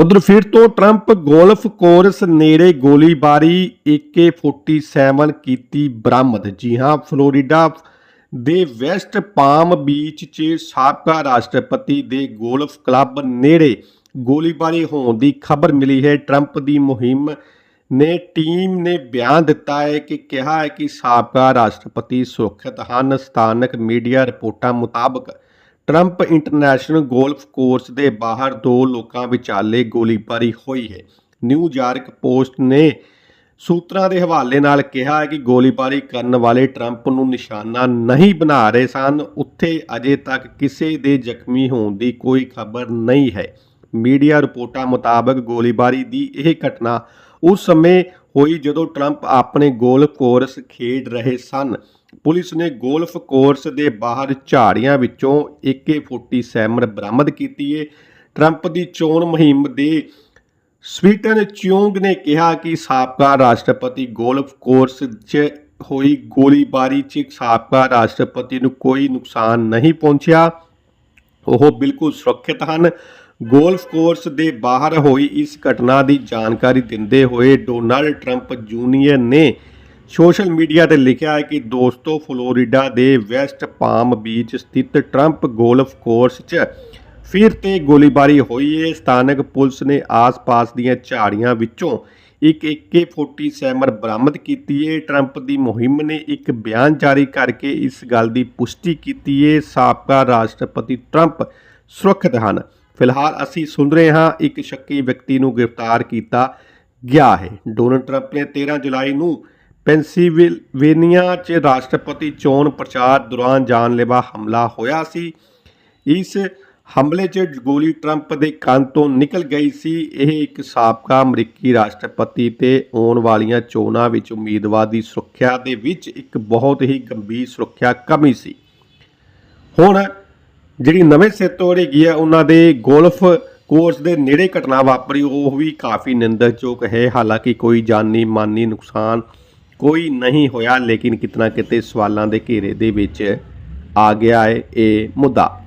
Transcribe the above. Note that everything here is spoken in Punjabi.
ਉਧਰ ਫਿਰ ਤੋਂ ਟਰੰਪ ਗੋਲਫ ਕੋਰਸ ਨੇੜੇ ਗੋਲੀਬਾਰੀ AK47 ਕੀਤੀ ਬਰਾਮਦ। ਜੀ ਹਾਂ, ਫਲੋਰੀਡਾ ਦੇ ਵੈਸਟ ਪਾਮ ਬੀਚ 'ਚ ਸਾਬਕਾ ਰਾਸ਼ਟਰਪਤੀ ਦੇ ਗੋਲਫ ਕਲੱਬ ਨੇੜੇ ਗੋਲੀਬਾਰੀ ਹੋਣ ਦੀ ਖਬਰ ਮਿਲੀ ਹੈ। ਟਰੰਪ ਦੀ ਮੁਹਿੰਮ ਨੇ ਟੀਮ ਨੇ ਬਿਆਨ ਦਿੱਤਾ ਹੈ ਕਿ ਕਿਹਾ ਹੈ ਕਿ ਸਾਬਕਾ ਰਾਸ਼ਟਰਪਤੀ ਸੁਰੱਖਿਅਤ ਹਨ। ਸਥਾਨਕ ਮੀਡੀਆ ਰਿਪੋਰਟਾਂ ਮੁਤਾਬਕ ਟਰੰਪ ਇੰਟਰਨੈਸ਼ਨਲ ਗੋਲਫ ਕੋਰਸ ਦੇ ਬਾਹਰ ਦੋ ਲੋਕਾਂ ਵਿਚਾਲੇ ਗੋਲੀਬਾਰੀ ਹੋਈ ਹੈ। ਨਿਊਯਾਰਕ ਪੋਸਟ ਨੇ ਸੂਤਰਾਂ ਦੇ ਹਵਾਲੇ ਨਾਲ ਕਿਹਾ ਹੈ ਕਿ ਗੋਲੀਬਾਰੀ ਕਰਨ ਵਾਲੇ ਟਰੰਪ ਨੂੰ ਨਿਸ਼ਾਨਾ ਨਹੀਂ ਬਣਾ ਰਹੇ ਸਨ। ਉੱਥੇ ਅਜੇ ਤੱਕ ਕਿਸੇ ਦੇ ਜ਼ਖਮੀ ਹੋਣ ਦੀ ਕੋਈ ਖਬਰ ਨਹੀਂ ਹੈ। ਮੀਡੀਆ ਰਿਪੋਰਟਾਂ ਮੁਤਾਬਕ ਗੋਲੀਬਾਰੀ ਦੀ ਇਹ ਘਟਨਾ ਉਸ ਸਮੇਂ ਹੋਈ ਜਦੋਂ ਟਰੰਪ ਆਪਣੇ ਗੋਲਫ ਕੋਰਸ ਖੇਡ ਰਹੇ ਸਨ। ਪੁਲਿਸ ਨੇ ਗੋਲਫ ਕੋਰਸ ਦੇ ਬਾਹਰ ਝਾੜੀਆਂ ਵਿੱਚੋਂ AK47 ਬਰਾਮਦ ਕੀਤੀ ਏ। ਟਰੰਪ ਦੀ ਚੋਣ ਮੁਹਿੰਮ ਦੇ ਸਵੀਟਨ ਚਿਉਂਗ ਨੇ ਕਿਹਾ ਕਿ ਸਾਬਕਾ ਰਾਸ਼ਟਰਪਤੀ ਗੋਲਫ ਕੋਰਸ 'ਚ ਹੋਈ ਗੋਲੀਬਾਰੀ 'ਚ ਸਾਬਕਾ ਰਾਸ਼ਟਰਪਤੀ ਨੂੰ ਕੋਈ ਨੁਕਸਾਨ ਨਹੀਂ ਪਹੁੰਚਿਆ। ਉਹ ਬਿਲਕੁਲ ਸੁਰੱਖਿਅਤ ਹਨ। ਗੋਲਫ ਕੋਰਸ ਦੇ ਬਾਹਰ ਹੋਈ ਇਸ ਘਟਨਾ ਦੀ ਜਾਣਕਾਰੀ ਦਿੰਦੇ ਹੋਏ ਡੋਨਾਲਡ ਟਰੰਪ ਜੂਨੀਅਰ ਨੇ ਸੋਸ਼ਲ ਮੀਡੀਆ ਤੇ ਲਿਖਿਆ ਹੈ ਕਿ ਦੋਸਤੋ ਫਲੋਰੀਡਾ ਦੇ ਵੈਸਟ ਪਾਮ ਬੀਚ ਸਥਿਤ ਟਰੰਪ ਗੋਲਫ ਕੋਰਸ 'ਚ ਫਿਰ ਤੇ ਗੋਲੀਬਾਰੀ ਹੋਈ ਹੈ ਸਥਾਨਕ ਪੁਲਿਸ ਨੇ ਆਸ-ਪਾਸ ਦੀਆਂ ਝਾੜੀਆਂ ਵਿੱਚੋਂ ਇੱਕ AK47 ਬਰਾਮਦ ਕੀਤੀ ਹੈ ਟਰੰਪ ਦੀ ਮੁਹਿੰਮ ਨੇ ਇੱਕ ਬਿਆਨ ਜਾਰੀ ਕਰਕੇ ਇਸ ਗੱਲ ਦੀ ਪੁਸ਼ਟੀ ਕੀਤੀ ਹੈ ਸਾਬਕਾ ਰਾਸ਼ਟਰਪਤੀ ਟਰੰਪ ਸੁਰੱਖਿਅਤ ਹਨ। ਫਿਲਹਾਲ ਅਸੀਂ ਸੁਣ ਰਹੇ ਹਾਂ ਇੱਕ ਸ਼ੱਕੀ ਵਿਅਕਤੀ ਨੂੰ ਗ੍ਰਿਫਤਾਰ ਕੀਤਾ ਗਿਆ ਹੈ। ਡੋਨਲਡ ਟਰੰਪ ਨੇ 13 ਜੁਲਾਈ ਨੂੰ ਪੈਂਸੀਲਵੇਨੀਆ 'ਚ ਰਾਸ਼ਟਰਪਤੀ ਚੋਣ ਪ੍ਰਚਾਰ ਦੌਰਾਨ ਜਾਨਲੇਵਾ ਹਮਲਾ ਹੋਇਆ ਸੀ। ਇਸ ਹਮਲੇ 'ਚ ਗੋਲੀ ਟਰੰਪ ਦੇ ਕੰਨ ਤੋਂ ਨਿਕਲ ਗਈ ਸੀ। ਇਹ ਇੱਕ ਸਾਬਕਾ ਅਮਰੀਕੀ ਰਾਸ਼ਟਰਪਤੀ ਤੇ ਆਉਣ ਵਾਲੀਆਂ ਚੋਣਾਂ ਵਿੱਚ ਉਮੀਦਵਾਰ ਦੀ ਸੁਰੱਖਿਆ ਦੇ ਵਿੱਚ ਇੱਕ ਬਹੁਤ ਹੀ ਗੰਭੀਰ ਸੁਰੱਖਿਆ ਕਮੀ ਸੀ। ਹੁਣ ਜਿਹੜੀ ਨਵੇਂ ਸਿਰ ਤੋਂ ਹੈਗੀ ਆ, ਉਹਨਾਂ ਦੇ ਗੋਲਫ ਕੋਰਸ ਦੇ ਨੇੜੇ ਘਟਨਾ ਵਾਪਰੀ, ਉਹ ਵੀ ਕਾਫੀ ਨਿੰਦਰਯੋਗ ਹੈ। ਹਾਲਾਂਕਿ ਕੋਈ ਜਾਨੀ ਮਾਨੀ ਨੁਕਸਾਨ ਕੋਈ ਨਹੀਂ ਹੋਇਆ, ਲੇਕਿਨ ਕਿਤਨਾ ਕਿਤੇ ਸਵਾਲਾਂ ਦੇ ਘੇਰੇ ਦੇ ਵਿੱਚ ਆ ਗਿਆ ਹੈ ਇਹ ਮੁੱਦਾ।